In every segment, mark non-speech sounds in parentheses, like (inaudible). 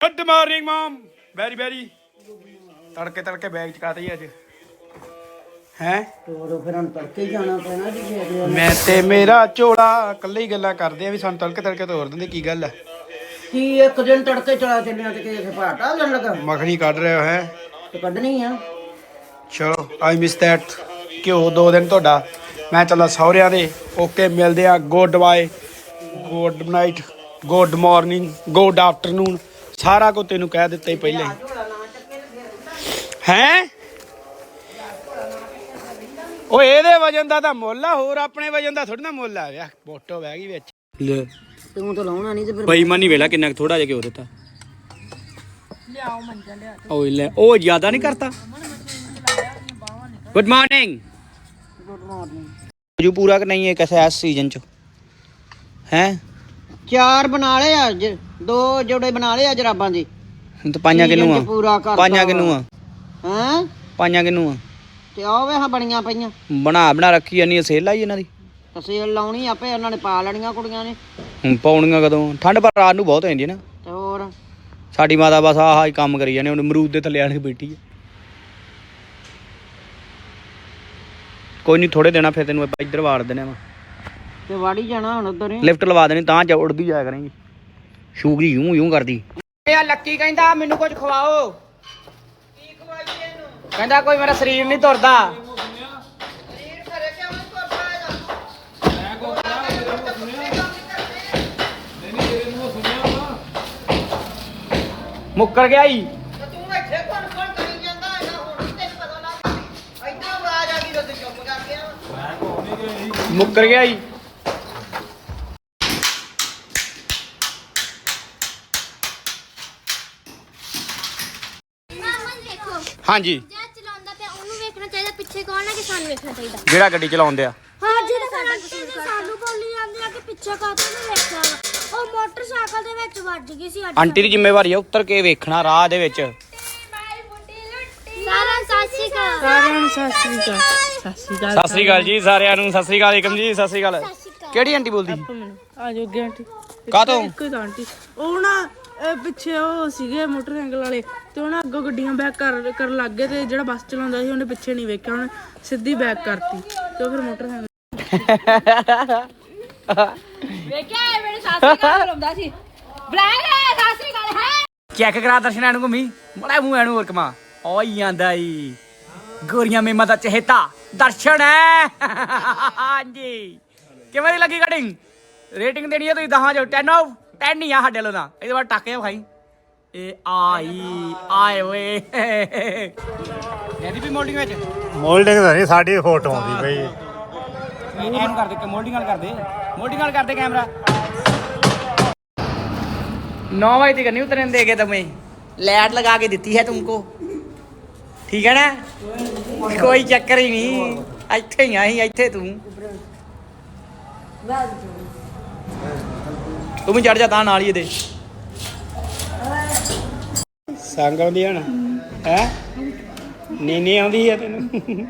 Good morning mum. Very very ਤੜਕੇ ਤੜਕੇ bag ਚਕਾਤਾ ਹੀ ਅੱਜ? ਹੈ? ਤੋਰੋ ਫਿਰ ਹੁਣ ਤੜਕੇ ਹੀ ਜਾਣਾ ਪੈਣਾ ਜੀ ਫੇਰ। ਮੈਂ ਤੇ ਮੇਰਾ ਝੋਲਾ ਇਕੱਲੇ ਹੀ ਗੱਲਾਂ ਕਰਦੇ ਆ ਵੀ ਸਾਨੂੰ ਤੜਕੇ ਤੜਕੇ ਤੋਰ ਦਿੰਦੇ ਕੀ ਗੱਲ ਆ? ਕੀ ਇੱਕ ਦਿਨ ਤੜਕੇ ਚਲਾ ਚੱਲਿਆ ਤੇ ਕਿਸੇ ਭਾਟਾ ਲੈਣ ਲੱਗਾ? ਮੱਖਣੀ ਕੱਢ ਰਹੇ ਹੋ ਹੈ? ਤੇ ਕੱਢਣੀ ਆ। ਚਲੋ ਆਈ ਮਿਸ ਦੈਟ ਘਿਓ ਦੋ ਦਿਨ ਤੁਹਾਡਾ। ਮੈਂ ਚੱਲਾ ਸਹੁਰਿਆਂ ਦੇ। ਓਕੇ ਮਿਲਦੇ ਆ। Goodbye good night good morning good afternoon ਸਾਰਾ ਕੁਝ ਤੈਨੂੰ ਕਹਿ ਦਿੱਤਾ ਹੀ ਪਹਿਲਾਂ ਹੀ। ਹੈ? ਓਏ ਇਹਦੇ ਵਜਨ ਦਾ ਤਾਂ ਮੁੱਲ ਆ ਹੋਰ ਆਪਣੇ ਵਜਨ ਦਾ ਥੋੜੀ ਨਾ ਮੁੱਲ ਆ ਵਿਆ ਫੋਟੋ ਬਹਿ ਗਈ ਵਿੱਚ। ਲੈ। ਤੂੰ ਤਾਂ ਲਾਉਣਾ ਨਹੀਂ ਤੇ ਫਿਰ ਬੇਈਮਾਨੀ ਵੇਲਾ ਕਿੰਨਾ ਥੋੜਾ ਜਿਹਾ ਘਿਓ ਦਿੱਤਾ। ਲਿਆਓ ਮੰਜਾ ਲਿਆ ਓਏ ਲੈ ਉਹ ਜ਼ਿਆਦਾ ਨਹੀਂ ਕਰਤਾ। ਗੁੱਡ ਮਾਰਨਿੰਗ ਗੁੱਡ ਮਾਰਨਿੰਗ ਜੋ ਪੂਰਾ ਕਿ ਨਹੀਂ ਹੈ ਕਿਸੇ ਇਸ ਸੀਜ਼ਨ ਚ? ਹੈ? ਚਾਰ ਬਣਾ ਲਏ ਅੱਜ ਦੋ ਜੋੜੇ ਬਣਾ ਲਏ ਅੱਜ ਰਾਬਾਂ ਦੇ। ਤੇ ਪਾਈਆਂ ਕਿਨੂੰ ਆ? ਪੂਰਾ ਕਰਤਾ ਪਾਈਆਂ ਕਿਨੂੰ ਆ? ਹੈ? ਪਾਈਆਂ ਕਿਨੂੰ ਆ? ਤੇ ਆ ਵੇ ਹਾਂ ਬਣੀਆਂ ਪਈਆਂ। ਬਣਾ ਬਣਾ ਰੱਖੀ ਜਾਨੀ ਸੇਲ ਆਈ ਇਹਨਾਂ ਦੀ? ਸੇਲ ਲਾਉਣੀ ਆਪੇ ਉਹਨਾਂ ਨੇ ਪਾ ਲੈਣੀਆਂ ਕੁੜੀਆਂ ਨੇ। ਹੁਣ ਪਾਉਣੀਆਂ ਕਦੋਂ? ਠੰਡ ਪਰ ਰਾਤ ਨੂੰ ਬਹੁਤ ਹੋ ਜਾਂਦੀ ਹੈ ਨਾ। ਤੇ ਹੋਰ? ਸਾਡੀ ਮਾਤਾ ਬਸ ਆਹ ਹੀ ਕੰਮ ਕਰੀ ਜਾਂਦੇ ਹੁਣ ਅਮਰੂਦ ਦੇ ਥੱਲੇ ਆਣ ਕੇ ਬੈਠੀ ਹੈ। ਕੋਈ ਨਹੀਂ ਥੋੜੇ ਦਿਨਾਂ ਫਿਰ ਤੈਨੂੰ ਇੱਧਰ ਵਾੜ ਦੇਣਾ ਵਾ ਤੇ ਵਾੜੀ ਜਾਣਾ ਹੁਣ ਉਧਰ ਹੀ। ਲਿਫਟ ਲਵਾ ਦੇਣੀ ਤਾਂ ਜਾ ਉੜਦੀ ਜਾਇਆ ਕਰਾਂਗੀ। ਸ਼ੂਕ ਜੀ ਯੂੰ ਯੂੰ ਕਰਦੀ। ਇਹ ਲੱਕੀ ਕਹਿੰਦਾ ਮੈਨੂੰ ਕੁਝ ਖਵਾਓ। ਕੀ ਖਵਾਈਏ ਇਹਨੂੰ ਕਹਿੰਦਾ ਕੋਈ ਮੇਰਾ ਸਰੀਰ ਨਹੀਂ ਤੁਰਦਾ। ਮੁੱਕਰ ਗਿਆ ਈ। ਤੂੰ ਇੱਥੇ ਕੋਣ ਕੋਣ ਕਰੀ ਜਾਂਦਾ ਹੈਗਾ ਹੁਣ ਤੈਨੂੰ ਪਤਾ ਲੱਗ ਇੱਦਾਂ ਆਵਾਜ਼ ਆ ਗਈ ਤਾਂ ਚੁੱਪ ਕਰ ਗਿਆ ਮੁੱਕਰ ਗਿਆ ਈ ਮਾਮਨ ਵੇਖੋ ਹਾਂਜੀ। ਜਿਹੜਾ ਚਲਾਉਂਦਾ ਪਿਆ ਉਹਨੂੰ ਵੇਖਣਾ ਚਾਹੀਦਾ ਪਿੱਛੇ ਕੌਣ ਹੈ ਕਿ ਸਾਨੂੰ ਵੇਖਣਾ ਚਾਹੀਦਾ। ਜਿਹੜਾ ਗੱਡੀ ਚਲਾਉਂਦੇ ਆ। ਹਾਂ ਜਿਹੜਾ ਸਾਡਾ ਸਾਨੂੰ ਬੋਲੀ ਜਾਂਦੇ ਆ ਕਿ ਪਿੱਛੇ ਕਾਹਤੋਂ ਨਹੀਂ ਵੇਖਿਆ ਉਹ ਮੋਟਰਸਾਈਕਲ ਦੇ ਵਿੱਚ ਵੱਜ ਗਈ ਸੀ ਆਂਟੀ ਦੀ ਜ਼ਿੰਮੇਵਾਰੀ ਆ ਉੱਤਰ ਕੇ ਵੇਖਣਾ ਰਾਹ ਦੇ ਵਿੱਚ। ਸਾਰਾ ਸਾਸੀ ਕਾ ਸਾਰਿਆਂ ਨੂੰ ਸਤਿ ਸ੍ਰੀ ਅਕਾਲ। ਸਤਿ ਸ੍ਰੀ ਅਕਾਲ ਸਤਿ ਸ੍ਰੀ ਅਕਾਲ ਜੀ ਸਾਰਿਆਂ ਨੂੰ। ਸਤਿ ਸ੍ਰੀ ਅਕਾਲ ਏਕਮ ਜੀ ਸਤਿ ਸ੍ਰੀ ਅਕਾਲ। ਕਿਹੜੀ ਆਂਟੀ ਬੋਲਦੀ? ਆ ਜਾਓ ਅੱਗੇ ਆਂਟੀ। ਕਾਹਤੋਂ? ਇੱਕੋ ਹੀ ਆਂਟੀ। ਉਹ ਨਾ ਅਹ, ਪਿੱਛੇ ਉਹ ਸੀਗੇ ਮੋਟਰਸਾਈਕਲ ਵਾਲੇ ਤੇ ਉਹਨਾਂ ਅੱਗੋਂ ਗੱਡੀਆਂ ਬੈਕ ਕਰ ਕਰਨ ਲੱਗ ਗਏ ਤੇ ਜਿਹੜਾ ਬੱਸ ਚਲਾਉਂਦਾ ਸੀ ਉਹਨੇ ਪਿੱਛੇ ਨਹੀਂ ਵੇਖਿਆ ਉਹਨੇ ਸਿੱਧੀ ਬੈਕ ਕਰਤੀ ਤੇ ਉਹ ਫਿਰ ਮੋਟਰਸਾਈਕਲ ਵੇਖਿਆ ਇਹ ਮੇਰੇ ਸਾਸੀ ਕਾ ਬੁਲਾਉਂਦਾ ਸੀ। ਬੁਲਾਇਆ ਸਾਸੀ ਕਾ ਹੈ। ਚੈੱਕ ਕਰਾ ਦਰਸ਼ਨਾਂ ਨੂੰ ਘੁੰਮੀ? ਬੜਾ ਮੂੰਹ ਐਨੂੰ ਹੋਰ ਕਮਾ ਓਈ ਆਂਦਾ ਈ। ਗੋਰੀਆਂ ਮੇਮਾ ਦਾ ਚਹੇਤਾ ਦਰਸ਼ਨ ਹੈ ਹਾਂਜੀ। ਕਿਵੇਂ ਦੀ ਲੱਗੀ ਕਟਿੰਗ ਰੇਟਿੰਗ ਦੇਣੀ ਹੈ ਤੁਸੀਂ 10 ਚੋਂ 10 ਆਫ ਪੈਣੀ ਆ ਸਾਡੇ ਲੋ ਤਾਂ। ਇਹਦੇ ਬਾਅਦ ਟੱਕ ਜਾ ਖਾਈ ਇਹ ਆਈ ਆਏ ਓਏ। ਇਹਦੀ ਵੀ ਮੋਲਡਿੰਗ ਵਿੱਚ? ਮੋਲਡਿੰਗ ਤਾਂ ਨਹੀਂ ਸਾਡੀ ਫੋਟੋ ਆਉਂਦੀ ਬਈ ਐਨ ਕਰ ਦੇ ਕਿ ਮੋਲਡਿੰਗ ਨਾਲ ਕਰ ਮੋਲਡਿੰਗ ਨਾਲ ਕਰ ਕੈਮਰਾ 9 ਵਜੇ ਤੱਕ ਨਹੀਂ ਉਤਰਨ ਦੇਗੇ ਤੁਮੇ ਲਾਈਟ ਲਗਾ ਕੇ ਦਿੱਤੀ ਹੈ ਤੁਮਕੋ। ਠੀਕ ਹੈ ਨਾ? ਕੋਈ ਚੱਕਰ ਹੀ ਨਹੀਂ। ਇੱਥੇ ਹੀ ਆਈ ਇੱਥੇ ਤੂੰ। ਤੂੰ ਵੀ ਚੜ ਜਾ ਤਾਂ ਨਾਲ ਹੀ ਇਹਦੇ। ਸੰਗ ਆਉਂਦੀ ਹਣ ਹੈ? ਨੀਨੀ ਆਉਂਦੀ ਹੈ ਤੈਨੂੰ?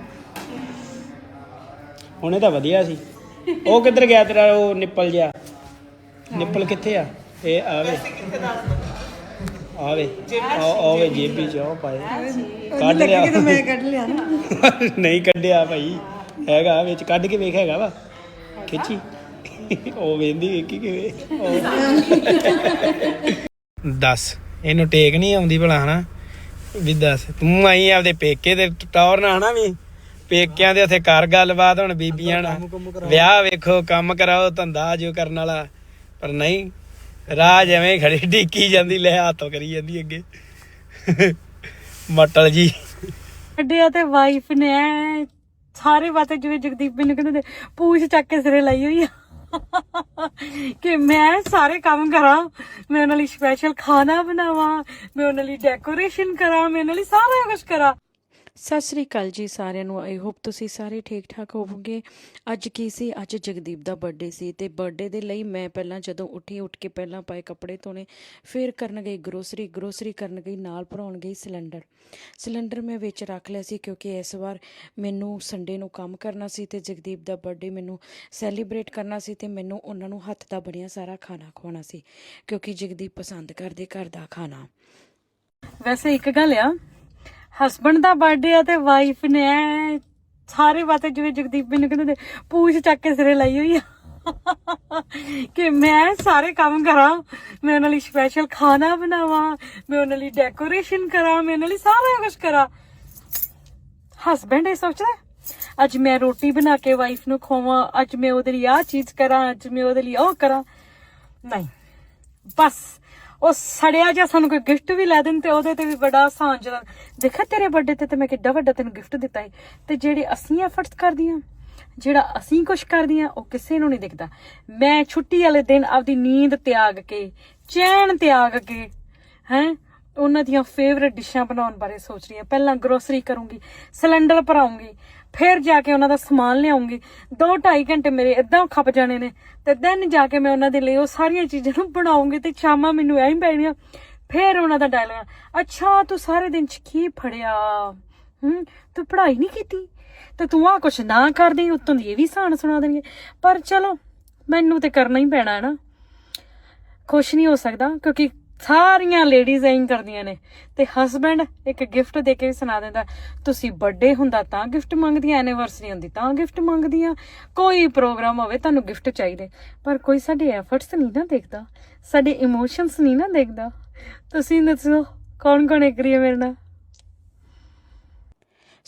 ਹੁਣੇ ਤਾਂ ਵਧੀਆ ਸੀ। ਉਹ ਕਿੱਧਰ ਗਿਆ ਤੇਰਾ? ਉਹ ਨਿੱਪਲ ਜਿਆ ਨਿੱਪਲ ਕਿੱਥੇ ਆ? ਇਹ ਆਵੇ। ਆਵੇ। ਆ ਆਵੇ ਜੇਬੀ ਚ ਉਹ ਪਾਏ। ਕੱਢ ਲਿਆ। ਮੈਂ ਕੱਢ ਲਿਆ ਨਹੀਂ ਕੱਢਿਆ ਭਾਈ। ਹੈਗਾ ਵਿੱਚ। ਕੱਢ ਕੇ ਵੇਖ ਹੈਗਾ ਵਾ। ਖਿੱਚੀ। ਉਹ ਵੇਂਦੀ ਵੇਖੀ ਕਿਵੇਂ। ਦੱਸ ਇਹਨੂੰ ਟੇਕ ਨਹੀਂ ਆਉਂਦੀ ਭਲਾ ਹਨਾ? ਵੀ ਦੱਸ ਤੂੰ ਆਈ ਆਪਦੇ ਪੇਕੇ ਤੇ ਟੌਰ ਨਾ ਹਨਾ ਵੀ? ਪੇਕਿਆਂ ਦੇ ਉੱਥੇ ਕਰ ਗੱਲਬਾਤ ਹੁਣ ਬੀਬੀਆਂ ਨਾਲ। ਵਿਆਹ ਵੇਖੋ ਕੰਮ ਕਰਾਓ ਧੰਦਾ ਜੋ ਕਰਨ ਵਾਲਾ। ਪਰ ਨਹੀਂ ਰਾਹ ਜਿਵੇਂ ਖੜੀ ਢੀਕੀ ਜਾਂਦੀ ਲੈ ਹੱਥੋਂ ਕਰੀ ਜਾਂਦੀ ਅੱਗੇ। ਮਟਲ ਜੀ। ਅੱਡੇ ਤੇ ਵਾਈਫ ਨੇ ਸਾਰੇ ਬਾਤੇ ਜਿਵੇਂ ਜਗਦੀਪ ਮੈਨੂੰ ਕਹਿੰਦੇ ਪੂਛ ਚੱਕ ਕੇ ਸਿਰੇ ਲਾਈ ਹੋਈ ਆ। ਕਿ ਮੈਂ ਸਾਰੇ ਕੰਮ ਕਰਾਂ, ਮੈਂ ਉਹਨਾਂ ਲਈ ਸਪੈਸ਼ਲ ਖਾਣਾ ਬਣਾਵਾਂ, ਮੈਂ ਉਹਨਾਂ ਲਈ ਡੈਕੋਰੇਸ਼ਨ ਕਰਾਂ, ਮੈਂ ਉਹਨਾਂ ਲਈ ਸਾਰਾ ਕੁਝ ਕਰਾਂ। ਸਤਿ ਸ੍ਰੀ ਅਕਾਲ ਜੀ ਸਾਰਿਆਂ ਨੂੰ। ਆਈ ਹੋਪ ਤੁਸੀਂ ਸਾਰੇ ਠੀਕ ਠਾਕ ਹੋਵੋਗੇ। ਅੱਜ ਕੀ ਸੀ? ਅੱਜ ਜਗਦੀਪ ਦਾ ਬਰਥਡੇ ਸੀ ਤੇ ਬਰਥਡੇ ਦੇ ਲਈ ਮੈਂ ਪਹਿਲਾਂ ਜਦੋਂ ਉੱਠੀ ਉੱਠ ਕੇ ਪਹਿਲਾਂ ਪਾਏ ਕੱਪੜੇ ਧੋਣੇ, ਫਿਰ ਕਰਨ ਗਈ ਗਰੋਸਰੀ ਗਰੋਸਰੀ ਕਰਨ ਗਈ, ਨਾਲ ਭਰਾਉਣ ਗਈ ਸਿਲੰਡਰ। ਸਿਲੰਡਰ ਮੈਂ ਵਿੱਚ ਰੱਖ ਲਿਆ ਸੀ ਕਿਉਂਕਿ ਇਸ ਵਾਰ ਮੈਨੂੰ ਸੰਡੇ ਨੂੰ ਕੰਮ ਕਰਨਾ ਸੀ ਤੇ ਜਗਦੀਪ ਦਾ ਬਰਥਡੇ ਮੈਨੂੰ ਸੈਲੀਬ੍ਰੇਟ ਕਰਨਾ ਸੀ ਤੇ ਮੈਨੂੰ ਉਹਨਾਂ ਨੂੰ ਹੱਥ ਦਾ ਬਣਿਆ ਸਾਰਾ ਖਾਣਾ ਖਵਾਉਣਾ ਸੀ ਕਿਉਂਕਿ ਜਗਦੀਪ ਪਸੰਦ ਕਰਦੇ ਘਰ ਦਾ ਖਾਣਾ। ਵੈਸੇ ਇੱਕ ਗੱਲ ਆ ਹਸਬੰਡ ਦਾ ਬਰਥਡੇ ਆ ਤੇ ਵਾਈਫ ਨੇ ਐਂ ਸਾਰੇ ਬਾਤੇ ਜਿਵੇਂ ਜਗਦੀਪ ਮੈਨੂੰ ਕਹਿੰਦੇ ਪੂਛ ਚੱਕ ਕੇ ਸਿਰੇ ਲਾਈ ਹੋਈ ਆ। ਕਿ ਮੈਂ ਸਾਰੇ ਕੰਮ ਕਰਾਂ, ਮੈਂ ਉਹਨਾਂ ਲਈ ਸਪੈਸ਼ਲ ਖਾਣਾ ਬਣਾਵਾਂ, ਮੈਂ ਉਹਨਾਂ ਲਈ ਡੈਕੋਰੇਸ਼ਨ ਕਰਾਂ, ਮੈਂ ਉਹਨਾਂ ਲਈ ਸਾਰਾ ਕੁਝ ਕਰਾਂ। ਹਸਬੰਡ ਇਹ ਸੋਚਦਾ ਅੱਜ ਮੈਂ ਰੋਟੀ ਬਣਾ ਕੇ ਵਾਈਫ ਨੂੰ ਖਵਾਵਾਂ, ਅੱਜ ਮੈਂ ਉਹਦੇ ਲਈ ਆਹ ਚੀਜ਼ ਕਰਾਂ, ਅੱਜ ਮੈਂ ਉਹਦੇ ਲਈ ਉਹ ਕਰਾਂ। ਨਹੀਂ, ਬਸ ਉਹ ਸੜਿਆ ਜਾਂ ਸਾਨੂੰ ਕੋਈ ਗਿਫਟ ਵੀ ਲੈ ਦੇਣ ਤੇ ਉਹਦੇ ਤੇ ਵੀ ਬੜਾ ਆਸਾਨ ਜਲਾ ਦੇਖਿਆ ਤੇਰੇ ਬਰਥਡੇ ਤੇ ਤੇ ਮੈਂ ਕਿੱਡਾ ਵੱਡਾ ਤੈਨੂੰ ਗਿਫਟ ਦਿੱਤਾ ਹੈ ਤੇ ਜਿਹੜੇ ਅਸੀਂ ਐਫਰਟਸ ਕਰਦੀਆਂ, ਜਿਹੜਾ ਅਸੀਂ ਕੁਝ ਕਰਦੀਆਂ, ਉਹ ਕਿਸੇ ਨੂੰ ਨਹੀਂ ਦਿਖਦਾ। ਮੈਂ ਛੁੱਟੀ ਵਾਲੇ ਦਿਨ ਆਪਦੀ ਨੀਂਦ ਤਿਆਗ ਕੇ, ਚੈਨ ਤਿਆਗ ਕੇ, ਹੈ, ਉਹਨਾਂ ਦੀਆਂ ਫੇਵਰਿਟ ਡਿਸ਼ਾਂ ਬਣਾਉਣ ਬਾਰੇ ਸੋਚ ਰਹੀ ਹਾਂ। ਪਹਿਲਾਂ ਗਰੋਸਰੀ ਕਰੂੰਗੀ, ਸਿਲੰਡਰ ਭਰਾਉਂਗੀ ਫਿਰ ਜਾ ਕੇ ਉਹਨਾਂ ਦਾ ਸਮਾਨ ਲਿਆਉਂਗੀ। 2.5 ਘੰਟੇ ਮੇਰੇ ਇਦਾਂ ਖੱਪ ਜਾਣੇ ਨੇ ਤੇ ਦੈਨ ਜਾ ਕੇ ਮੈਂ ਉਹਨਾਂ ਦੇ ਲਈ ਉਹ ਸਾਰੀਆਂ ਚੀਜ਼ਾਂ ਨੂੰ ਬਣਾਉਂਗੀ ਤੇ ਸ਼ਾਮਾਂ ਮੈਨੂੰ ਐਂ ਹੀ ਪੈਣੀਆਂ। ਫਿਰ ਉਹਨਾਂ ਦਾ ਡਾਇਲੋਗ ਅੱਛਾ, ਤੂੰ ਸਾਰੇ ਦਿਨ ਚ ਕੀ ਫੜਿਆ? ਹੂੰ, ਤੂੰ ਪੜ੍ਹਾਈ ਨਹੀਂ ਕੀਤੀ? ਤੇ ਤੂੰ ਆ ਕੁਛ ਨਾ ਕਰਦੀ, ਉਤੋਂ ਦੀ ਇਹ ਵੀ ਸਾਨ ਸੁਣਾ ਦੇਣਗੇ। ਪਰ ਚਲੋ, ਮੈਨੂੰ ਤੇ ਕਰਨਾ ਹੀ ਪੈਣਾ ਹੈ ਨਾ। ਕੁਛ ਨਹੀਂ ਹੋ ਸਕਦਾ, ਕਿਉਂਕਿ ਸਾਰੀਆਂ ਲੇਡੀਜ਼ ਐਂ ਕਰਦੀਆਂ ਨੇ। ਤੇ ਹਸਬੰਡ ਇੱਕ ਗਿਫਟ ਦੇ ਕੇ ਵੀ ਸੁਣਾ ਦਿੰਦਾ, ਤੁਸੀਂ ਬਰਥਡੇ ਹੁੰਦਾ ਤਾਂ ਗਿਫਟ ਮੰਗਦੀਆਂ ਐਨੀਵਰਸਰੀ ਹੁੰਦੀ ਤਾਂ ਗਿਫਟ ਮੰਗਦੀਆਂ। ਕੋਈ ਪ੍ਰੋਗਰਾਮ ਹੋਵੇ ਤੁਹਾਨੂੰ ਗਿਫਟ ਚਾਹੀਦੇ। ਪਰ ਕੋਈ ਸਾਡੇ ਐਫਰਟਸ ਨਹੀਂ ਨਾ ਦੇਖਦਾ, ਸਾਡੇ ਇਮੋਸ਼ਨਸ ਨਹੀਂ ਨਾ ਦੇਖਦਾ। ਤੁਸੀਂ ਦੱਸੋ ਕੌਣ ਕੌਣ ਐਗਰੀ ਹੈ ਮੇਰੇ ਨਾਲ?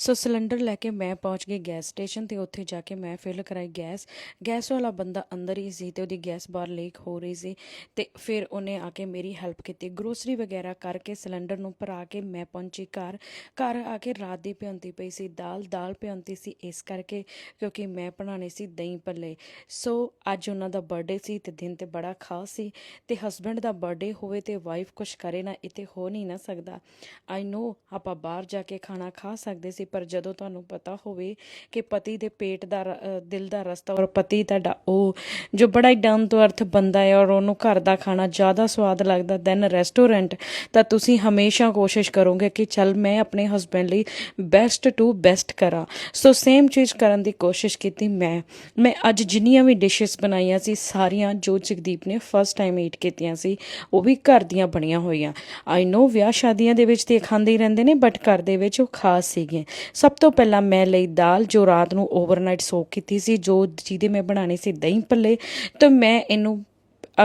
ਸੋ ਸਿਲੰਡਰ ਲੈ ਕੇ ਮੈਂ ਪਹੁੰਚ ਗਈ ਗੈਸ ਸਟੇਸ਼ਨ ਤੇ ਉੱਥੇ ਜਾ ਕੇ ਮੈਂ ਫਿਲ ਕਰਾਈ ਗੈਸ ਗੈਸ ਵਾਲਾ ਬੰਦਾ ਅੰਦਰ ਹੀ ਸੀ ਤੇ ਉਹਦੀ ਗੈਸ ਬਾਹਰ ਲੀਕ ਹੋ ਰਹੀ ਸੀ ਤੇ ਫਿਰ ਉਹਨੇ ਆ ਕੇ ਮੇਰੀ ਹੈਲਪ ਕੀਤੀ ਗਰੋਸਰੀ ਵਗੈਰਾ ਕਰਕੇ ਸਿਲੰਡਰ ਨੂੰ ਭਰਾ ਕੇ ਮੈਂ ਪਹੁੰਚੀ ਘਰ ਘਰ ਆ ਕੇ ਰਾਤ ਦੀ ਭਿਉਂਤੀ ਪਈ ਸੀ ਦਾਲ ਦਾਲ ਭਿਉਂਤੀ ਸੀ ਇਸ ਕਰਕੇ ਕਿਉਂਕਿ ਮੈਂ ਬਣਾਉਣੇ ਸੀ ਦਹੀਂ ਭੱਲੇ ਸੋ ਅੱਜ ਉਹਨਾਂ ਦਾ ਬਰਥਡੇ ਸੀ ਤੇ ਦਿਨ ਤੇ ਬੜਾ ਖਾਸ ਸੀ ਤੇ ਹਸਬੰਡ ਦਾ ਬਰਥਡੇ ਹੋਵੇ ਤੇ ਵਾਈਫ ਕੁਛ ਕਰੇ ਨਾ ਇਹ ਹੋ ਨਹੀਂ ਨਾ ਸਕਦਾ ਆਈ ਨੋ ਆਪਾਂ ਬਾਹਰ ਜਾ ਕੇ ਖਾਣਾ ਖਾ ਸਕਦੇ ਸੀ ਪਰ ਜਦੋਂ ਤੁਹਾਨੂੰ ਪਤਾ ਹੋਵੇ ਕਿ ਪਤੀ ਦੇ ਪੇਟ ਦਾ ਦਿਲ ਦਾ ਰਸਤਾ ਔਰ ਪਤੀ ਤੁਹਾਡਾ ਉਹ ਜੋ ਬੜਾ ਹੀ ਡਾਊਨ ਟੂ ਅਰਥ ਬੰਦਾ ਹੈ ਔਰ ਉਹਨੂੰ ਘਰ ਦਾ ਖਾਣਾ ਜ਼ਿਆਦਾ ਸਵਾਦ ਲੱਗਦਾ ਦੈਨ ਰੈਸਟੋਰੈਂਟ ਤਾਂ ਤੁਸੀਂ ਹਮੇਸ਼ਾ ਕੋਸ਼ਿਸ਼ ਕਰੋਗੇ ਕਿ ਚੱਲ ਮੈਂ ਆਪਣੇ ਹਸਬੰਡ ਲਈ ਬੈਸਟ ਟੂ ਬੈਸਟ ਕਰਾਂ। ਸੋ ਸੇਮ ਚੀਜ਼ ਕਰਨ ਦੀ ਕੋਸ਼ਿਸ਼ ਕੀਤੀ ਮੈਂ। ਮੈਂ ਅੱਜ ਜਿੰਨੀਆਂ ਵੀ ਡਿਸ਼ਸ ਬਣਾਈਆਂ ਸੀ, ਸਾਰੀਆਂ ਜੋ ਜਗਦੀਪ ਨੇ ਫਸਟ ਟਾਈਮ ਈਟ ਕੀਤੀਆਂ ਸੀ, ਉਹ ਵੀ ਘਰ ਦੀਆਂ ਬਣੀਆਂ ਹੋਈਆਂ। ਆਈ ਨੋ ਵਿਆਹ ਸ਼ਾਦੀਆਂ ਦੇ ਵਿੱਚ ਤੇ ਖਾਂਦੇ ਹੀ ਰਹਿੰਦੇ ਨੇ ਬਟ ਘਰ ਦੇ ਵਿੱਚ ਉਹ ਖਾਸ ਸੀਗੇ ਸਭ ਤੋਂ ਪਹਿਲਾਂ ਮੈਂ ਲਈ ਦਾਲ, ਜੋ ਰਾਤ ਨੂੰ ਓਵਰਨਾਈਟ ਸੋਕ ਕੀਤੀ ਸੀ, ਜੋ ਜਿਹਦੇ ਮੈਂ ਬਣਾਣੇ ਸੀ ਦਹੀਂ ਭੱਲੇ, ਤੇ ਮੈਂ ਇਹਨੂੰ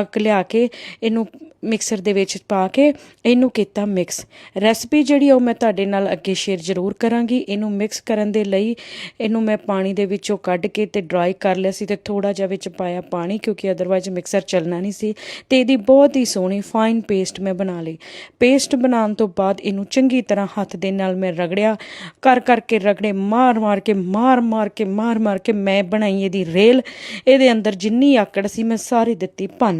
ਅਕ ਲਿਆ ਕੇ ਇਹਨੂੰ ਮਿਕਸਰ ਦੇ ਵਿੱਚ ਪਾ ਕੇ ਇਹਨੂੰ ਕੀਤਾ ਮਿਕਸ ਰੈਸਪੀ ਜਿਹੜੀ ਉਹ ਮੈਂ ਤੁਹਾਡੇ ਨਾਲ ਅੱਗੇ ਸ਼ੇਅਰ ਜ਼ਰੂਰ ਕਰਾਂਗੀ। ਇਹਨੂੰ ਮਿਕਸ ਕਰਨ ਦੇ ਲਈ ਇਹਨੂੰ ਮੈਂ ਪਾਣੀ ਦੇ ਵਿੱਚੋਂ ਕੱਢ ਕੇ ਤੇ ਡਰਾਈ ਕਰ ਲਿਆ ਸੀ ਤੇ ਥੋੜਾ ਜਿਹਾ ਵਿੱਚ ਪਾਇਆ ਪਾਣੀ ਕਿਉਂਕਿ ਅਦਰਵਾਇਜ਼ ਮਿਕਸਰ ਚੱਲਣਾ ਨਹੀਂ ਸੀ ਤੇ ਇਹਦੀ ਬਹੁਤ ਹੀ ਸੋਹਣੀ ਫਾਈਨ ਪੇਸਟ ਮੈਂ ਬਣਾ ਲਈ। ਪੇਸਟ ਬਣਾਉਣ ਤੋਂ ਬਾਅਦ ਇਹਨੂੰ ਚੰਗੀ ਤਰ੍ਹਾਂ ਹੱਥ ਦੇ ਨਾਲ ਮੈਂ ਰਗੜਿਆ। ਕਰ ਕਰਕੇ ਰਗੜੇ ਮਾਰ ਮਾਰ ਕੇ ਮਾਰ ਮਾਰ ਕੇ ਮਾਰ ਮਾਰ ਕੇ ਮੈਂ ਬਣਾਈ ਇਹਦੀ ਰੇਲ ਇਹਦੇ ਅੰਦਰ ਜਿੰਨੀ ਆਕੜ ਸੀ ਮੈਂ ਸਾਰੀ ਦਿੱਤੀ ਭੰਨ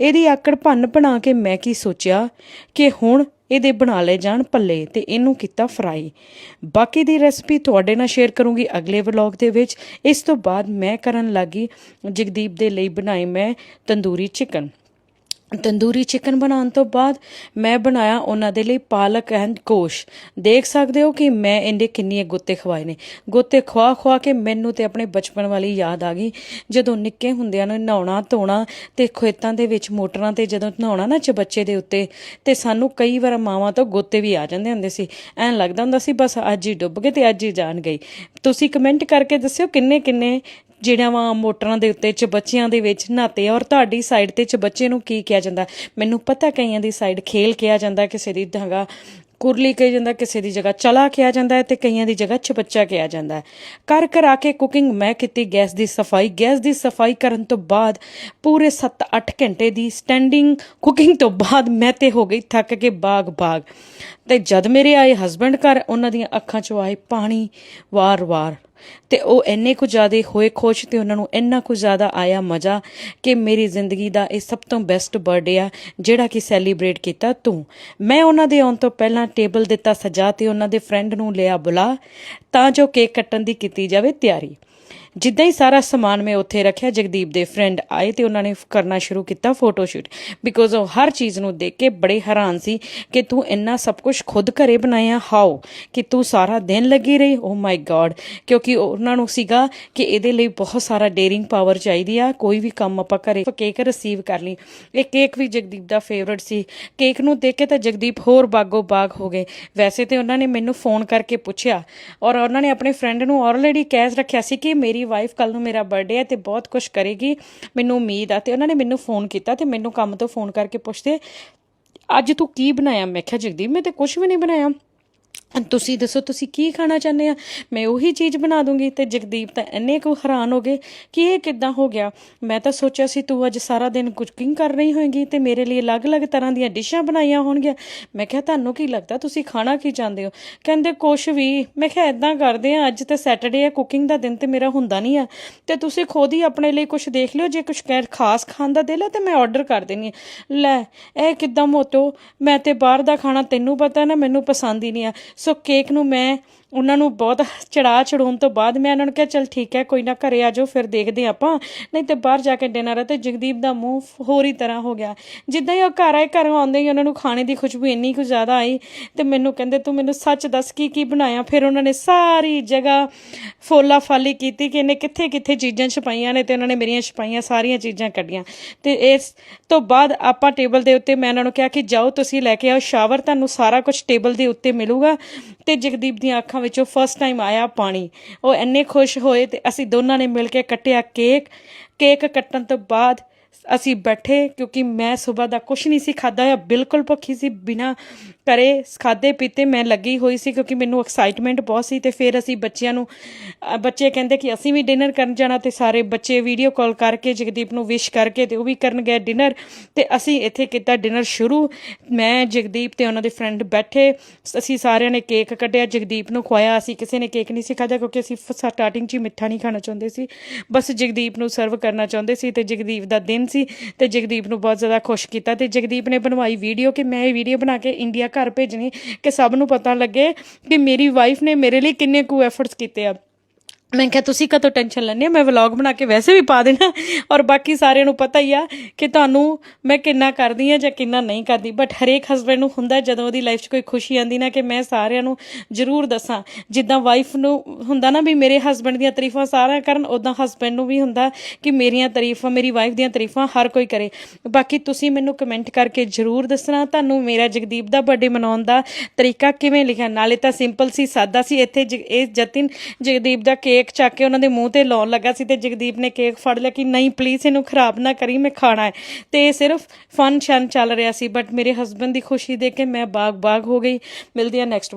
ਇਹਦੀ ਆਕੜ ਭੰਨ ਬਣਾ ਕੇ ਮੈਂ ਕੀ ਸੋਚਿਆ ਕਿ ਹੁਣ ਇਹਦੇ ਬਣਾ ਲਏ ਜਾਣ ਪੱਲੇ ਤੇ ਇਹਨੂੰ ਕੀਤਾ ਫਰਾਈ। ਬਾਕੀ ਦੀ ਰੈਸਪੀ ਤੁਹਾਡੇ ਨਾਲ ਸ਼ੇਅਰ ਕਰੂੰਗੀ ਅਗਲੇ ਵਲੌਗ ਦੇ ਵਿੱਚ। ਇਸ ਤੋਂ ਬਾਅਦ ਮੈਂ ਕਰਨ ਲੱਗੀ ਜਗਦੀਪ ਦੇ ਲਈ ਬਣਾਈ ਮੈਂ ਤੰਦੂਰੀ ਚਿਕਨ। ਤੰਦੂਰੀ ਚਿਕਨ ਬਣਾਉਣ ਤੋਂ ਬਾਅਦ ਮੈਂ ਬਣਾਇਆ ਉਹਨਾਂ ਦੇ ਲਈ ਪਾਲਕ ਐਂਡ ਕੋਸ਼ ਦੇਖ ਸਕਦੇ ਹੋ ਕਿ ਮੈਂ ਇਹਦੇ ਕਿੰਨੇ ਗੁੱਤੇ ਖਵਾਏ ਨੇ। ਗੁੱਤੇ ਖਵਾ ਖਵਾ ਕੇ ਮੈਨੂੰ ਤੇ ਆਪਣੇ ਬਚਪਨ ਵਾਲੀ ਯਾਦ ਆ ਗਈ। ਜਦੋਂ ਨਿੱਕੇ ਹੁੰਦਿਆਂ ਨੂੰ ਨਹਾਉਣਾ, ਧੋਣਾ ਤੇ ਖੇਤਾਂ ਦੇ ਵਿੱਚ ਮੋਟਰਾਂ ਤੇ ਜਦੋਂ ਨਹਾਉਣਾ ਨਾ ਚਬੱਚੇ ਦੇ ਉੱਤੇ ਤੇ ਸਾਨੂੰ ਕਈ ਵਾਰ ਮਾਵਾਂ ਤੋਂ ਗੁੱਤੇ ਵੀ ਆ ਜਾਂਦੇ ਹੁੰਦੇ ਸੀ। ਐਂ ਲੱਗਦਾ ਹੁੰਦਾ ਸੀ, ਬਸ ਅੱਜ ਹੀ ਡੁੱਬ ਗਏ ਤੇ ਅੱਜ ਹੀ ਜਾਣ ਗਈ ਤੁਸੀਂ ਕਮੈਂਟ ਕਰਕੇ ਦੱਸਿਓ ਕਿੰਨੇ ਕਿੰਨੇ ਜਿਹੜਾ ਵਾ ਮੋਟਰਾਂ ਦੇ ਉੱਤੇ ਚਬੱਚਿਆਂ ਦੇ ਵਿੱਚ ਨਹਾਤੇ ਔਰ ਤੁਹਾਡੀ ਸਾਈਡ ਤੇ ਚਬੱਚੇ ਨੂੰ ਕੀ ਕਿਹਾ ਜਾਂਦਾ? ਮੈਨੂੰ ਪਤਾ ਕਈਆਂ ਦੀ ਸਾਈਡ ਖੇਲ ਕਿਹਾ ਜਾਂਦਾ, ਕਿਸੇ ਦੀ ਧਾਗਾ ਕੁਰਲੀ ਕਿਹਾ ਜਾਂਦਾ, ਕਿਸੇ ਦੀ ਜਗ੍ਹਾ ਚਲਾ ਕਿਹਾ ਜਾਂਦਾ ਹੈ ਤੇ ਕਈਆਂ ਦੀ ਜਗ੍ਹਾ ਚਬੱਚਾ ਕਿਹਾ ਜਾਂਦਾ ਹੈ। ਕਰ ਆ ਕੇ ਕੁਕਿੰਗ ਮੈਂ ਕੀਤੀ ਗੈਸ ਦੀ ਸਫ਼ਾਈ। ਗੈਸ ਦੀ ਸਫ਼ਾਈ ਕਰਨ ਤੋਂ ਬਾਅਦ ਪੂਰੇ 7-8 ਘੰਟੇ ਦੀ ਸਟੈਂਡਿੰਗ ਕੁਕਿੰਗ ਤੋਂ ਬਾਅਦ ਮੈਂ ਤੇ ਹੋ ਗਈ ਥੱਕ ਕੇ ਬਾਗ ਬਾਗ। ਤੇ ਜਦ ਮੇਰੇ ਆਏ ਹਸਬੰਡ ਘਰ, ਉਹਨਾਂ ਦੀਆਂ ਅੱਖਾਂ 'ਚੋਂ ਆਏ ਪਾਣੀ ਵਾਰ-ਵਾਰ। ਤੇ ਉਹ ਇੰਨੇ ਕੁ ਜ਼ਿਆਦਾ ਹੋਏ ਖੁਸ਼ ਤੇ ਉਹਨਾਂ ਨੂੰ ਇੰਨਾ ਕੁ ਜ਼ਿਆਦਾ ਆਇਆ ਮਜ਼ਾ ਕਿ ਮੇਰੀ ਜ਼ਿੰਦਗੀ ਦਾ ਇਹ ਸਭ ਤੋਂ ਬੈਸਟ ਬਰਥਡੇ ਆ, ਜਿਹੜਾ ਕਿ ਸੈਲੀਬ੍ਰੇਟ ਕੀਤਾ ਤੂੰ। ਮੈਂ ਉਹਨਾਂ ਦੇ ਆਉਣ ਤੋਂ ਪਹਿਲਾਂ ਟੇਬਲ ਦਿੱਤਾ ਸਜਾ ਤੇ ਉਹਨਾਂ ਦੇ ਫਰੈਂਡ ਨੂੰ ਲਿਆ ਬੁਲਾ, ਤਾਂ ਜੋ ਕੇਕ ਕੱਟਣ ਦੀ ਕੀਤੀ ਜਾਵੇ ਤਿਆਰੀ। ਜਿੱਦਾਂ ਹੀ ਸਾਰਾ ਸਮਾਨ ਮੈਂ ਉੱਥੇ ਰੱਖਿਆ, ਜਗਦੀਪ ਦੇ ਫਰੈਂਡ ਆਏ ਤੇ ਉਹਨਾਂ ਨੇ ਕਰਨਾ ਸ਼ੁਰੂ ਕੀਤਾ ਫੋਟੋ ਸ਼ੂਟ ਬਿਕੋਜ਼ ਉਹ ਹਰ ਚੀਜ਼ ਨੂੰ ਦੇਖ ਕੇ ਬੜੇ ਹੈਰਾਨ ਸੀ ਕਿ ਤੂੰ ਇੰਨਾ ਸਭ ਕੁਝ ਖੁਦ ਘਰੇ ਬਣਾਇਆ ਹਾਓ ਕਿ ਤੂੰ ਸਾਰਾ ਦਿਨ ਲੱਗੀ ਰਹੀ? ਓ ਮਾਈ ਗॉड ਕਿਉਂਕਿ ਉਹਨਾਂ ਨੂੰ ਸੀਗਾ ਕਿ ਇਹਦੇ ਲਈ ਬਹੁਤ ਸਾਰਾ ਡੇਰਿੰਗ ਪਾਵਰ ਚਾਹੀਦੀ ਆ। ਕੋਈ ਵੀ ਕੰਮ ਆਪਾਂ ਘਰੇ ਕੇਕ ਰਿਸੀਵ ਕਰ ਲਈ। ਇਹ ਕੇਕ ਵੀ ਜਗਦੀਪ ਦਾ ਫੇਵਰਿਟ ਸੀ। ਕੇਕ ਨੂੰ ਦੇਖ ਕੇ ਤਾਂ ਜਗਦੀਪ ਹੋਰ ਬਾਗੋ ਬਾਗ ਹੋ ਗਏ। ਵੈਸੇ ਤੇ ਉਹਨਾਂ ਨੇ ਮੈਨੂੰ ਫੋਨ ਕਰਕੇ ਪੁੱਛਿਆ ਔਰ ਉਹਨਾਂ ਨੇ ਆਪਣੇ ਫਰੈਂਡ ਨੂੰ ਆਲਰੇਡੀ ਕੈਸ ਰੱਖਿਆ ਸੀ ਕਿ ਮੇਰੀ ਵਾਈਫ ਕੱਲ ਨੂੰ ਮੇਰਾ ਬਰਥਡੇ ਹੈ ਤੇ ਬਹੁਤ ਕੁਝ ਕਰੇਗੀ, ਮੈਨੂੰ ਉਮੀਦ ਆ ਤੇ ਉਹਨਾਂ ਨੇ ਮੈਨੂੰ ਫੋਨ ਕੀਤਾ ਤੇ ਮੈਨੂੰ ਕੰਮ ਤੋਂ ਫੋਨ ਕਰਕੇ ਪੁੱਛਦੇ, ਅੱਜ ਤੂੰ ਕੀ ਬਣਾਇਆ? ਮੈਂ ਕਿਹਾ, ਜਗਦੀਪ, ਮੈਂ ਤੇ ਕੁਝ ਵੀ ਨਹੀਂ ਬਣਾਇਆ। ਤੁਸੀਂ ਦੱਸੋ, ਤੁਸੀਂ ਕੀ ਖਾਣਾ ਚਾਹੁੰਦੇ ਆ? ਮੈਂ ਉਹੀ ਚੀਜ਼ ਬਣਾ ਦੂੰਗੀ ਤੇ ਜਗਦੀਪ ਤਾਂ ਇੰਨੇ ਕੁ ਹੈਰਾਨ ਹੋ ਗਏ ਕਿ ਇਹ ਕਿੱਦਾਂ ਹੋ ਗਿਆ। ਮੈਂ ਤਾਂ ਸੋਚਿਆ ਸੀ ਤੂੰ ਅੱਜ ਸਾਰਾ ਦਿਨ ਕੁਕਿੰਗ ਕਰ ਰਹੀ ਹੋਏਗੀ ਤੇ ਮੇਰੇ ਲਈ ਅਲੱਗ-ਅਲੱਗ ਤਰ੍ਹਾਂ ਦੀਆਂ ਡਿਸ਼ਾਂ ਬਣਾਈਆਂ ਹੋਣਗੀਆਂ। ਮੈਂ ਕਿਹਾ, ਤੁਹਾਨੂੰ ਕੀ ਲੱਗਦਾ? ਤੁਸੀਂ ਖਾਣਾ ਕੀ ਚਾਹੁੰਦੇ ਹੋ? ਕਹਿੰਦੇ, ਕੁਛ ਵੀ। ਮੈਂ ਕਿਹਾ ਇਦਾਂ ਕਰਦੇ ਆ, ਅੱਜ ਤੇ ਸੈਟਰਡੇ ਆ ਕੁਕਿੰਗ ਦਾ ਦਿਨ ਤੇ ਮੇਰਾ ਹੁੰਦਾ ਨਹੀਂ ਆ। ਤੇ ਤੁਸੀਂ ਖੁਦ ਹੀ ਆਪਣੇ ਲਈ ਕੁਝ ਦੇਖ ਲਿਓ, ਜੇ ਕੁਝ ਖਾਸ ਖਾਣ ਦਾ ਦਿਲ ਆ ਤੇ ਮੈਂ ਆਰਡਰ ਕਰ ਦੇਣੀ ਆ ਲੈ, ਇਹ ਕਿੱਦਾਂ ਮੋਟੋ? ਮੈਂ ਤੇ ਬਾਹਰ ਦਾ ਖਾਣਾ ਤੈਨੂੰ ਪਤਾ ਨਾ, ਮੈਨੂੰ ਪਸੰਦ ਹੀ ਨਹੀਂ ਆ। ਸੋ ਕੇਕ ਨੂੰ ਮੈਂ ਉਹਨਾਂ ਨੂੰ ਬਹੁਤ ਚੜਾ ਚੜਾਉਣ ਤੋਂ ਬਾਅਦ ਮੈਂ ਉਹਨਾਂ ਨੂੰ ਕਿਹਾ, ਚਲ ਠੀਕ ਹੈ, ਕੋਈ ਨਾ ਘਰੇ ਆ ਜਾਓ, ਫਿਰ ਦੇਖਦੇ ਹਾਂ ਆਪਾਂ। ਨਹੀਂ ਤੇ ਬਾਹਰ ਜਾ ਕੇ ਡਿਨਰ ਹੈ ਤੇ ਜਗਦੀਪ ਦਾ ਮੂੰਹ ਹੋਰ ਹੀ ਤਰ੍ਹਾਂ ਹੋ ਗਿਆ। ਜਿੱਦਾਂ ਹੀ ਉਹ ਘਰ ਆਏ, ਘਰੋਂ ਆਉਂਦੇ ਹੀ ਉਹਨਾਂ ਨੂੰ ਖਾਣੇ ਦੀ ਖੁਸ਼ਬੂ ਇੰਨੀ ਕੁ ਜ਼ਿਆਦਾ ਆਈ ਤੇ ਮੈਨੂੰ ਕਹਿੰਦੇ, ਤੂੰ ਮੈਨੂੰ ਸੱਚ ਦੱਸ ਕੀ ਕੀ ਬਣਾਇਆ? ਫਿਰ ਉਹਨਾਂ ਨੇ ਸਾਰੀ ਜਗ੍ਹਾ ਫੋਲਾ ਫਾਲੀ ਕੀਤੀ ਕਿ ਇਹਨੇ ਕਿੱਥੇ ਕਿੱਥੇ ਚੀਜ਼ਾਂ ਛਪਾਈਆਂ ਨੇ ਤੇ ਉਹਨਾਂ ਨੇ ਮੇਰੀਆਂ ਛਪਾਈਆਂ, ਸਾਰੀਆਂ ਚੀਜ਼ਾਂ ਕੱਢੀਆਂ। ਤੇ ਇਸ ਤੋਂ ਬਾਅਦ ਆਪਾਂ ਟੇਬਲ ਦੇ ਉੱਤੇ ਮੈਂ ਉਹਨਾਂ ਨੂੰ ਕਿਹਾ ਕਿ ਜਾਓ, ਤੁਸੀਂ ਲੈ ਕੇ ਆਓ, ਸ਼ਾਵਰ ਤੁਹਾਨੂੰ ਸਾਰਾ ਕੁਝ ਟੇਬਲ ਦੇ ਉੱਤੇ ਮਿਲੂਗਾ। ਤੇ ਜਗਦੀਪ ਦੀਆਂ ਅੱਖਾਂ ਵਿੱਚੋਂ ਫਸਟ ਟਾਈਮ ਆਇਆ ਪਾਣੀ। ਉਹ ਇੰਨੇ ਖੁਸ਼ ਹੋਏ ਤੇ ਅਸੀਂ ਦੋਨਾਂ ਨੇ ਮਿਲ ਕੇ ਕੱਟਿਆ ਕੇਕ ਕੇਕ ਕੱਟਣ ਤੋਂ ਬਾਅਦ ਅਸੀਂ ਬੈਠੇ ਕਿਉਂਕਿ ਮੈਂ ਸਵੇਰ ਦਾ ਕੁਝ ਨਹੀਂ ਸੀ ਖਾਦਾ ਆ ਬਿਲਕੁਲ ਭੁੱਖੀ ਸੀ, ਬਿਨਾ ਕਰੇ ਖਾਦੇ ਪੀਤੇ ਮੈਂ ਲੱਗੀ ਹੋਈ ਸੀ ਕਿਉਂਕਿ ਮੈਨੂੰ ਐਕਸਾਈਟਮੈਂਟ ਬਹੁਤ ਸੀ ਤੇ ਫਿਰ ਅਸੀਂ ਬੱਚਿਆਂ ਨੂੰ ਬੱਚੇ ਕਹਿੰਦੇ ਕਿ ਅਸੀਂ ਵੀ ਡਿਨਰ ਕਰਨ ਜਾਣਾ ਤੇ ਸਾਰੇ ਬੱਚੇ ਵੀਡੀਓ ਕਾਲ ਕਰਕੇ, ਜਗਦੀਪ ਨੂੰ ਵਿਸ਼ ਕਰਕੇ ਤੇ ਉਹ ਵੀ ਕਰਨ ਗਏ ਡਿਨਰ ਤੇ ਅਸੀਂ ਇੱਥੇ ਕੀਤਾ ਡਿਨਰ ਸ਼ੁਰੂ। ਮੈਂ, ਜਗਦੀਪ ਤੇ ਉਹਨਾਂ ਦੇ ਫਰੈਂਡ ਬੈਠੇ, ਅਸੀਂ ਸਾਰਿਆਂ ਨੇ ਕੇਕ ਕੱਟਿਆ ਜਗਦੀਪ ਨੂੰ ਖਵਾਇਆ, ਅਸੀਂ ਕਿਸੇ ਨੇ ਕੇਕ ਨਹੀਂ ਸੀ ਖਾਧਾ ਕਿਉਂਕਿ ਅਸੀਂ ਸਟਾਰਟਿੰਗ 'ਚ ਹੀ ਮਿੱਠਾ ਨਹੀਂ ਖਾਣਾ ਚਾਹੁੰਦੇ ਸੀ। ਬਸ ਜਗਦੀਪ ਨੂੰ ਸਰਵ ਕਰਨਾ ਚਾਹੁੰਦੇ ਸੀ ਤੇ ਜਗਦੀਪ ਦਾ ਦਿਨ ਸੀ ਤੇ ਜਗਦੀਪ ਨੂੰ ਬਹੁਤ ਜ਼ਿਆਦਾ ਖੁਸ਼ ਕੀਤਾ ਤੇ ਜਗਦੀਪ ਨੇ ਬਣਵਾਈ ਵੀਡੀਓ ਕਿ ਮੈਂ ਇਹ ਵੀਡੀਓ ਬਣਾ ਕੇ ਇੰਡੀਆ ਘਰ ਭੇਜਣੀ ਕਿ ਸਭ ਨੂੰ ਪਤਾ ਲੱਗੇ ਕਿ ਮੇਰੀ ਵਾਈਫ ਨੇ ਮੇਰੇ ਲਈ ਕਿੰਨੇ ਕੁ ਐਫਰਟਸ ਕੀਤੇ ਆ। ਮੈਂ ਕਿਹਾ, ਤੁਸੀਂ ਕਦੋਂ ਟੈਨਸ਼ਨ ਲੈਂਦੇ ਆ ਮੈਂ ਵਲੌਗ ਬਣਾ ਕੇ ਵੈਸੇ ਵੀ ਪਾ ਦੇਣਾ (laughs) ਔਰ ਬਾਕੀ ਸਾਰਿਆਂ ਨੂੰ ਪਤਾ ਹੀ ਆ ਕਿ ਤੁਹਾਨੂੰ ਮੈਂ ਕਿੰਨਾ ਕਰਦੀ ਆ ਜਾਂ ਕਿੰਨਾ ਨਹੀਂ ਕਰਦੀ। ਬਟ ਹਰੇਕ ਹਸਬੰਡ ਨੂੰ ਹੁੰਦਾ ਜਦੋਂ ਉਹਦੀ ਲਾਈਫ 'ਚ ਕੋਈ ਖੁਸ਼ੀ ਆਂਦੀ ਨਾ ਕਿ ਮੈਂ ਸਾਰਿਆਂ ਨੂੰ ਜ਼ਰੂਰ ਦੱਸਾਂ। ਜਿੱਦਾਂ ਵਾਈਫ ਨੂੰ ਹੁੰਦਾ ਨਾ ਵੀ ਮੇਰੇ ਹਸਬੰਡ ਦੀਆਂ ਤਾਰੀਫਾਂ ਸਾਰਿਆਂ ਕਰਨ ਉਦਾਂ ਹਸਬੰਡ ਨੂੰ ਵੀ ਹੁੰਦਾ ਕਿ ਮੇਰੀਆਂ ਤਾਰੀਫਾਂ, ਮੇਰੀ ਵਾਈਫ ਦੀਆਂ ਤਾਰੀਫਾਂ ਹਰ ਕੋਈ ਕਰੇ। ਬਾਕੀ ਤੁਸੀਂ ਮੈਨੂੰ ਕਮੈਂਟ ਕਰਕੇ ਜ਼ਰੂਰ ਦੱਸਣਾ ਤੁਹਾਨੂੰ ਮੇਰਾ ਜਗਦੀਪ ਦਾ ਬਰਥਡੇ ਮਨਾਉਣ ਦਾ ਤਰੀਕਾ ਕਿਵੇਂ ਲਿਖਿਆ। ਨਾਲੇ ਤਾਂ ਸਿੰਪਲ ਸੀ, ਸਾਦਾ ਸੀ, ਇੱਥੇ ਜ- ਇਹ ਜਤਿਨ ਜਗਦੀਪ ਦਾ ਕੇ ਕੇਕ ਚੱਕ ਕੇ ਉਹਨਾਂ ਦੇ ਮੂੰਹ ਤੇ ਲਾਉਣ ਲੱਗਾ ਸੀ ਤੇ ਜਗਦੀਪ ਨੇ ਕੇਕ ਫੜ ਲਿਆ ਕਿ ਨਹੀਂ ਪਲੀਜ਼ ਇਹਨੂੰ ਖਰਾਬ ਨਾ ਕਰੀ, ਮੈਂ ਖਾਣਾ ਹੈ। ਤੇ ਇਹ ਸਿਰਫ ਫਨ ਸ਼ਨ ਚੱਲ ਰਿਹਾ ਸੀ ਬਟ ਮੇਰੇ ਹਸਬੰਡ ਦੀ ਖੁਸ਼ੀ ਦੇਖ ਕੇ ਮੈਂ ਬਾਗ ਬਾਗ ਹੋ ਗਈ। ਮਿਲਦੀ ਆ ਨੈਕਸਟ